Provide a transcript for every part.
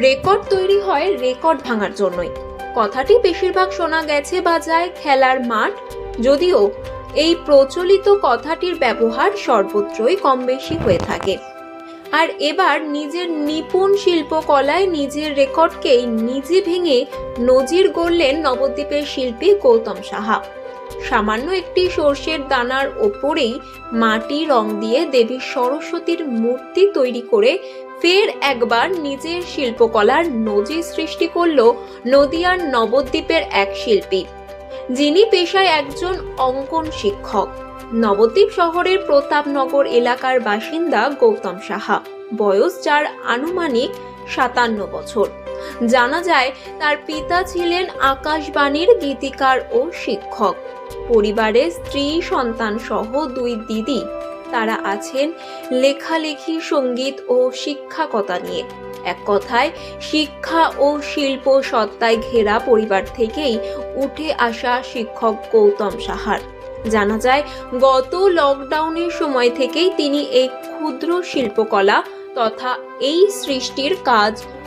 Record তৈরি হয় record ভাঙার জন্যই। কথাটি বেশিরভাগ শোনা গেছে বা যায় খেলার মাঠ, যদিও এই প্রচলিত কথাটির ব্যবহার সর্বত্রই কম বেশি হয়ে থাকে। আর এবার নিজের নিপুণ শিল্পকলায় নিজের রেকর্ডকেই নিজে ভেঙে নজির গড়লেন নবদ্বীপের শিল্পী গৌতম সাহা। সামান্য একটি সর্ষের দানার ওপরেই মাটি রং দিয়ে দেবী সরস্বতীর মূর্তি তৈরি করে ফের একবার নিজের শিল্পকলার নজির সৃষ্টি করল নদিয়ার নবদ্বীপের এক শিল্পী। যিনি পেশায় একজন অঙ্কন শিক্ষক। নবদ্বীপ শহরের প্রতাপনগর এলাকার বাসিন্দা গৌতম সাহা। বয়স যার আনুমানিক সাতান্ন বছর। জানা যায়, তার পিতা ছিলেন আকাশবাণীর গীতিকার ও শিক্ষক। পরিবারে স্ত্রী, সন্তান সহ দুই দিদি। তারা আছেন লেখালেখি, সংগীত ও শিক্ষাকতা নিয়ে। এক কথায়, শিক্ষা ও শিল্প সত্তায় ঘেরা পরিবার থেকেই উঠে আসা শিক্ষক গৌতম সাহার। জানা যায়, গত লকডাউনের সময় থেকেই তিনি এই ক্ষুদ্র শিল্পকলা তথা এই সৃষ্টির কাজ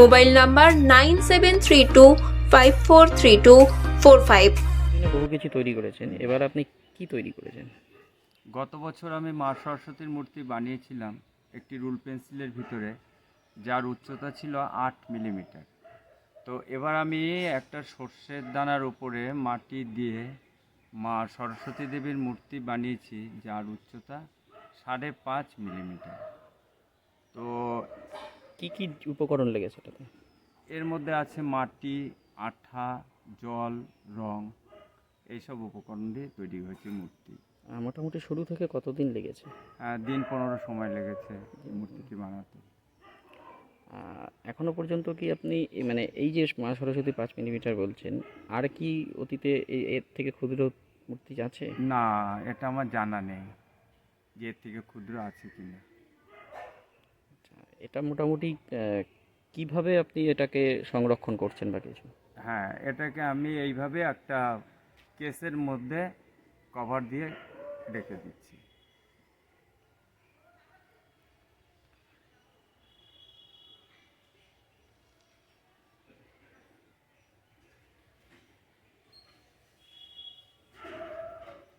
mobile number nine seven three two five four three two four five. বহু কিছু তৈরি করেছেন। এবার আপনি কি তৈরি করেছেন? গত বছর আমি মা সরস্বতীর মূর্তি বানিয়েছিলাম একটি রুল পেন্সিলের ভিতরে যার উচ্চতা ছিল আট মিলিমিটার। তো এবার আমি একটা সর্ষের দানার উপরে মাটি দিয়ে মা সরস্বতী দেবীর মূর্তি বানিয়েছি যার উচ্চতা সাড়ে পাঁচ মিলিমিটার। তো কি কি উপকরণ লেগেছে এটাতে? এর মধ্যে আছে মাটি আঠা জল রং এইসব উপকরণ দিয়ে তৈরি হয়েছে মূর্তি। মোটামুটি শুরু থেকে কতদিন লেগেছে? দিন পনেরো সময় লেগেছে মূর্তিটি বানাতে। এখনও পর্যন্ত কি আপনি মানে এই যে মা সরস্বতী পাঁচ মিলিমিটার বলছেন আর কি অতীতে এর থেকে ক্ষুদ্র মূর্তি আছে? না এটা আমার জানা নেই যে এর থেকে ক্ষুদ্র আছে কিনা। এটা মোটামুটি কীভাবে আপনি এটাকে সংরক্ষণ করছেন বা কিছু? হ্যাঁ এটাকে আমি এইভাবে একটা কেসের মধ্যে কভার দিয়ে রেখে দিচ্ছি।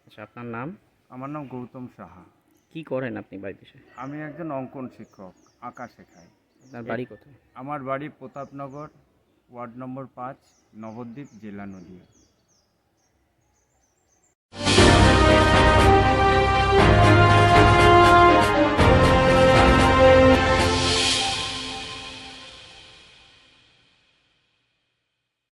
আচ্ছা আপনার নাম? আমার নাম গৌতম সাহা। কি করেন আপনি বাড়িতে? আমি একজন অঙ্কন শিক্ষক। আঁকা শেখায় আপনার বাড়ি কোথায়? আমার বাড়ি প্রতাপনগর ওয়ার্ড নম্বর পাঁচ নবদ্বীপ জেলা নদীয়া।